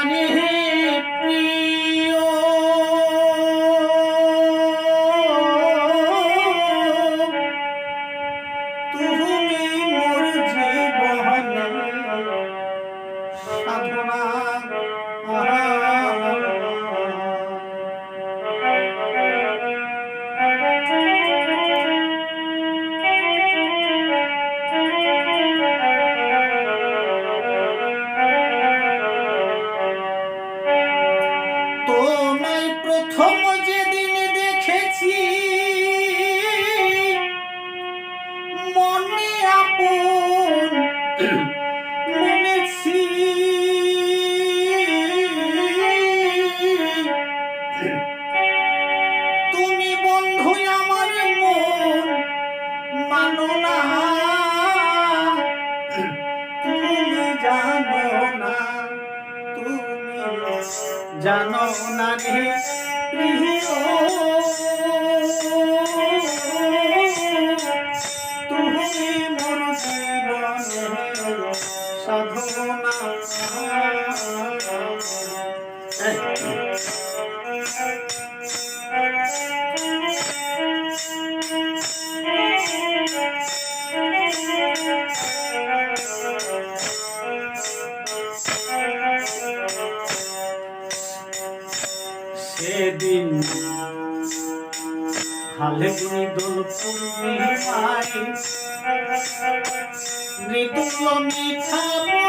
জানো জানো না তুমি মন জীবনের সাধনা। flexible food fights. Ridiculous.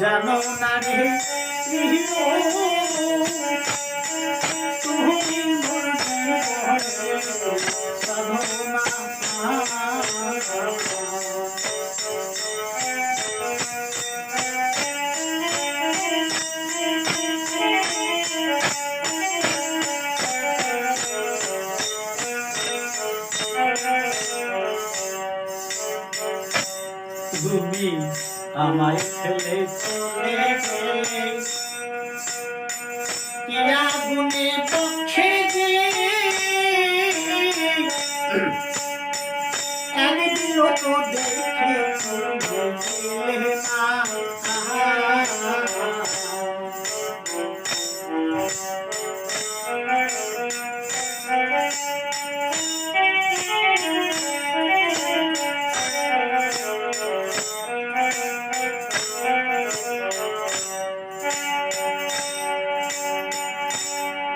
জানো না রে তুমি আমায় ফেলে চলে গেলে কি আগুনে পক্ষে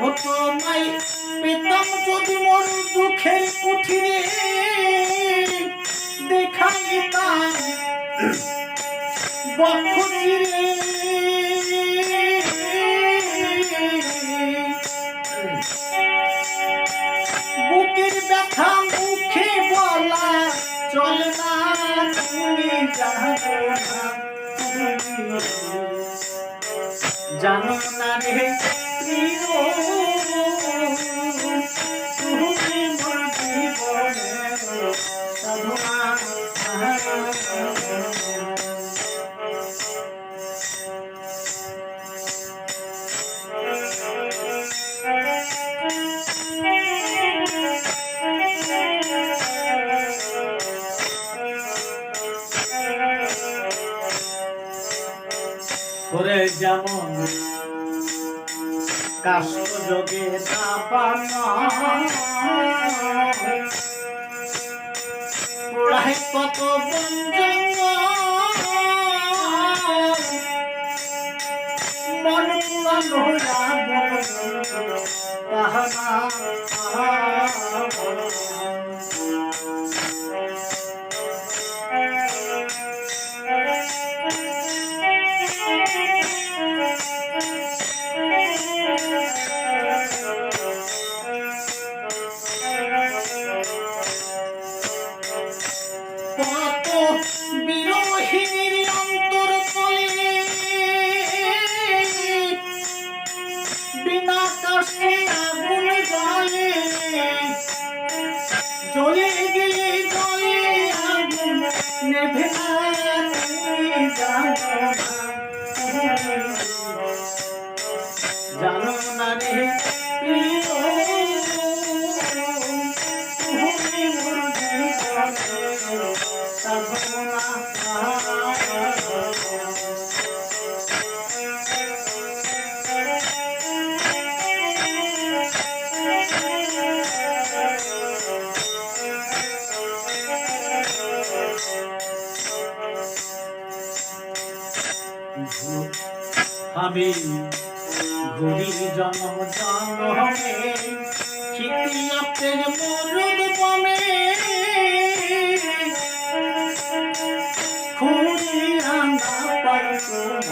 ও তোমায় পেতাম যদি মোর দুঃখের কুঠিরে দেখাইতাম বক্ষ চিরে বুকের ব্যথা মুখে বলা চলে না, তুমি জানো না রে। যেমন কাষ্ট তাপান পোড়াই কত মন তাহারা আমি ঘুরি জন্ম জন্মে খিতিয়াতের মরুদ বনে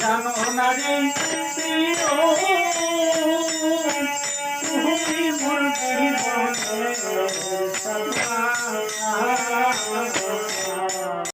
জানো না রে প্রিয়